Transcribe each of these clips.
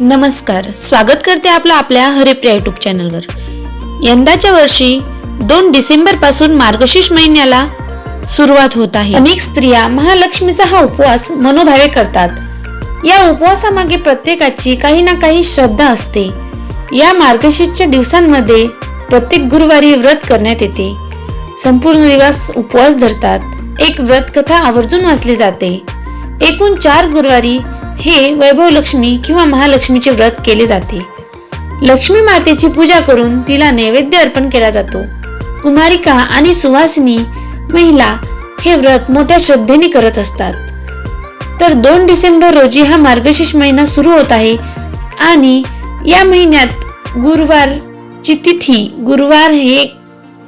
नमस्कार स्वागत करते आपलं आपल्या हरिप्रिया युट्यूब चॅनलवर यंदाच्या वर्षी दोन डिसेंबरपासून मार्गशीर्ष महिन्याला सुरुवात होत आहे. अनेक स्त्रिया महालक्ष्मीचा हा उपवास मनोभावे करतात. या उपवासामागे प्रत्येकाची काही ना काही श्रद्धा असते. या मार्गशीर्षच्या दिवसांमध्ये प्रत्येक गुरुवारी व्रत करण्यात येते. संपूर्ण दिवस उपवास धरतात. एक व्रत कथा आवर्जून वाचली जाते. एकूण चार गुरुवारी हे वैभव लक्ष्मी किंवा महालक्ष्मीचे व्रत केले जाते. लक्ष्मी मातेची पूजा करून तिला नैवेद्य अर्पण केला जातो. कुमारिका आणि सुवासिनी महिला हे व्रत मोठ्या श्रद्धेने करत असतात. तर दोन डिसेंबर रोजी हा मार्गशीर्ष महिना सुरू होत आहे आणि या महिन्यात गुरुवारची तिथी गुरुवार हे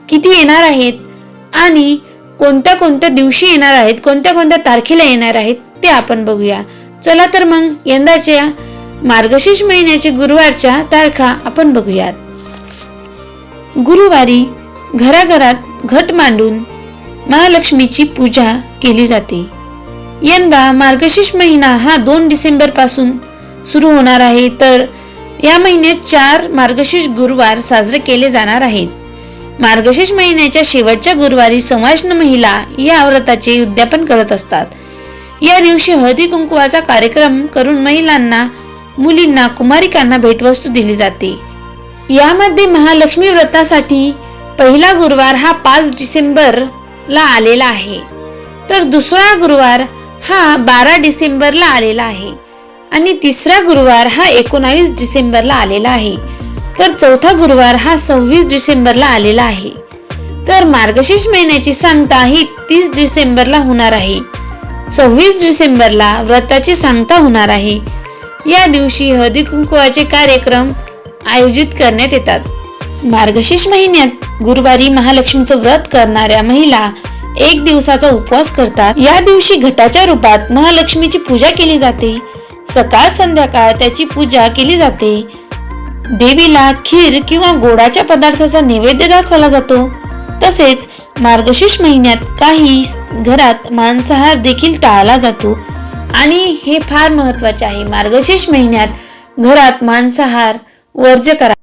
किती येणार आहेत आणि कोणत्या कोणत्या दिवशी येणार आहेत कोणत्या कोणत्या तारखेला येणार आहेत ते आपण बघूया. चला तर मग यंदाच्या मार्गशीर्ष महिन्याचे गुरुवारच्या तारखा आपण बघूयात. गुरुवारी घराघरात घट मांडून महालक्ष्मीची पूजा केली जाते. यंदा मार्गशीर्ष महिना हा दोन डिसेंबरपासून सुरू होणार आहे तर या महिन्यात चार मार्गशीर्ष गुरुवार साजरे केले जाणार आहेत. मार्गशीर्ष महिन्याच्या शेवटच्या गुरुवारी समाजन महिला या व्रताचे उद्यापन करत असतात. या दिवशी हळदी कुंकुवाचा कार्यक्रम करून महिलांना मुलींना कुमारिकांना भेटवस्तू दिली जाते. यामध्ये महालक्ष्मी व्रतासाठी पहिला गुरुवार हा पाच डिसेंबरला आलेला आहे. तर दुसरा गुरुवार हा बारा डिसेंबरला आलेला आहे. आणि तिसरा गुरुवार हा एकोणावीस डिसेंबरला आलेला आहे. तर चौथा गुरुवार हा सव्वीस डिसेंबरला आलेला आहे. तर मार्गशीर्ष महिन्याची सांगता ही तीस डिसेंबरला होणार आहे. सव्वीस डिसेंबरला व्रताची सांगता होणार आहे. या दिवशी हळदी कुंकुवाचे कार्यक्रम आयोजित करण्यात येतात. मार्गशीर्ष महिन्यात गुरुवारी महालक्ष्मीचं व्रत करणाऱ्या महिला एक दिवसाचा उपवास करतात. या दिवशी घटाच्या रूपात महालक्ष्मीची पूजा केली जाते. सकाळ संध्याकाळ त्याची पूजा केली जाते. देवीला खीर किंवा गोडाच्या पदार्थाचा नैवेद्य दाखवला जातो. तसेच मार्गशीर्ष महिन्यात काही घरात मांसाहार देखील टाळला जातो. आणि हे फार महत्त्वाचे आहे. मार्गशीर्ष महिन्यात घरात मांसाहार वर्ज करा.